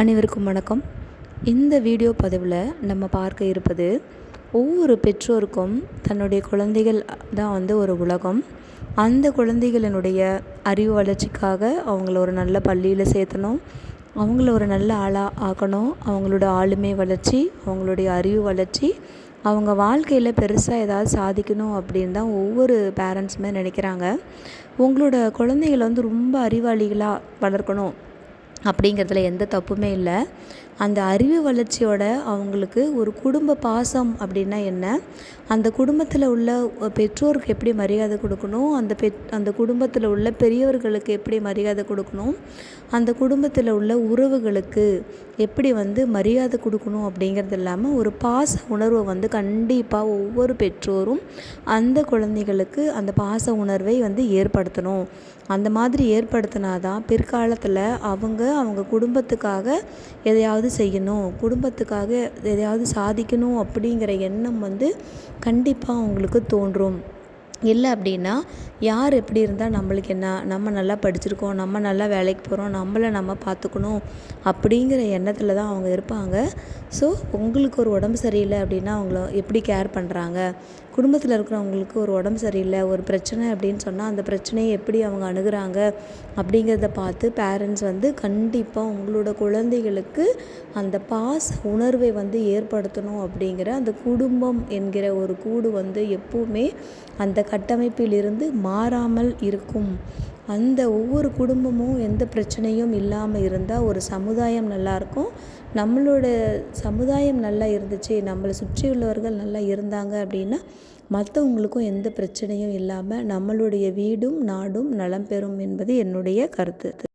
அனைவருக்கும் வணக்கம். இந்த வீடியோ பதிவில் நம்ம பார்க்க இருப்பது ஒவ்வொரு பெற்றோருக்கும் தன்னுடைய குழந்தைகள் தான் வந்து ஒரு உலகம். அந்த குழந்தைகளினுடைய அறிவு வளர்ச்சிக்காக அவங்கள ஒரு நல்ல பள்ளியில் சேர்த்தணும். அவங்கள ஒரு நல்ல ஆளாக ஆக்கணும். அவங்களோட ஆளுமை வளர்ச்சி அவங்களுடைய அறிவு வளர்ச்சி அவங்க வாழ்க்கையில் பெருசாக ஏதாவது சாதிக்கணும் அப்படின்னு தான் ஒவ்வொரு பேரண்ட்ஸுமே நினைக்கிறாங்க. உங்களோட குழந்தைகளை வந்து ரொம்ப அறிவாளிகளாக வளர்க்கணும். அப்படிங்கிறதுல எந்த தப்புமே இல்லை. அந்த அறிவு வளர்ச்சியோட அவங்களுக்கு ஒரு குடும்ப பாசம் அப்படின்னா என்ன? அந்த குடும்பத்தில் உள்ள பெற்றோருக்கு எப்படி மரியாதை கொடுக்கணும்? அந்த பெற் அந்த குடும்பத்தில் உள்ள பெரியவர்களுக்கு எப்படி மரியாதை கொடுக்கணும்? அந்த குடும்பத்தில் உள்ள உறவுகளுக்கு எப்படி வந்து மரியாதை கொடுக்கணும் அப்படிங்கிறது இல்லாமல் ஒரு பாச உணர்வை வந்து கண்டிப்பாக ஒவ்வொரு பெற்றோரும் அந்த குழந்தைகளுக்கு அந்த பாச உணர்வை வந்து ஏற்படுத்தணும். அந்த மாதிரி ஏற்படுத்தினாதான் பிற்காலத்தில் அவங்க அவங்க குடும்பத்துக்காக எதையாவது செய்யணும் குடும்பத்துக்காக எதையாவது சாதிக்கணும் அப்படிங்கிற எண்ணம் வந்து கண்டிப்பாக அவங்களுக்கு தோன்றும். இல்லை அப்படின்னா யார் எப்படி இருந்தால் நம்மளுக்கு என்ன நம்ம நல்லா படிச்சிருக்கோம் நம்ம நல்லா வேலைக்கு போகிறோம் நம்மளை நம்ம பார்த்துக்கணும் அப்படிங்கிற எண்ணத்தில் தான் அவங்க இருப்பாங்க. ஸோ உங்களுக்கு ஒரு உடம்பு சரியில்லை அப்படின்னா அவங்கள எப்படி கேர் பண்ணுறாங்க குடும்பத்தில் இருக்கிறவங்களுக்கு ஒரு உடம்பு சரியில்லை ஒரு பிரச்சனை அப்படின்னு சொன்னால் அந்த பிரச்சனையை எப்படி அவங்க அணுகிறாங்க அப்படிங்கிறத பார்த்து பேரண்ட்ஸ் வந்து கண்டிப்பாக உங்களோட குழந்தைகளுக்கு அந்த பாச உணர்வை வந்து ஏற்படுத்தணும் அப்படிங்கிற அந்த குடும்பம் என்கிற ஒரு கூடு வந்து எப்போவுமே அந்த கட்டமைப்பிலிருந்து மாறாமல் இருக்கும். அந்த ஒவ்வொரு குடும்பமும் எந்த பிரச்சனையும் இல்லாமல் இருந்தால் ஒரு சமுதாயம் நல்லாயிருக்கும் நம்மளோட சமுதாயம் நல்லா இருந்துச்சு நம்மளை சுற்றி உள்ளவர்கள் நல்லா இருந்தாங்க அப்படின்னா மற்றவங்களுக்கும் எந்த பிரச்சனையும் இல்லாமல் நம்மளுடைய வீடும் நாடும் நலம் பெறும் என்பது என்னுடைய கருத்து.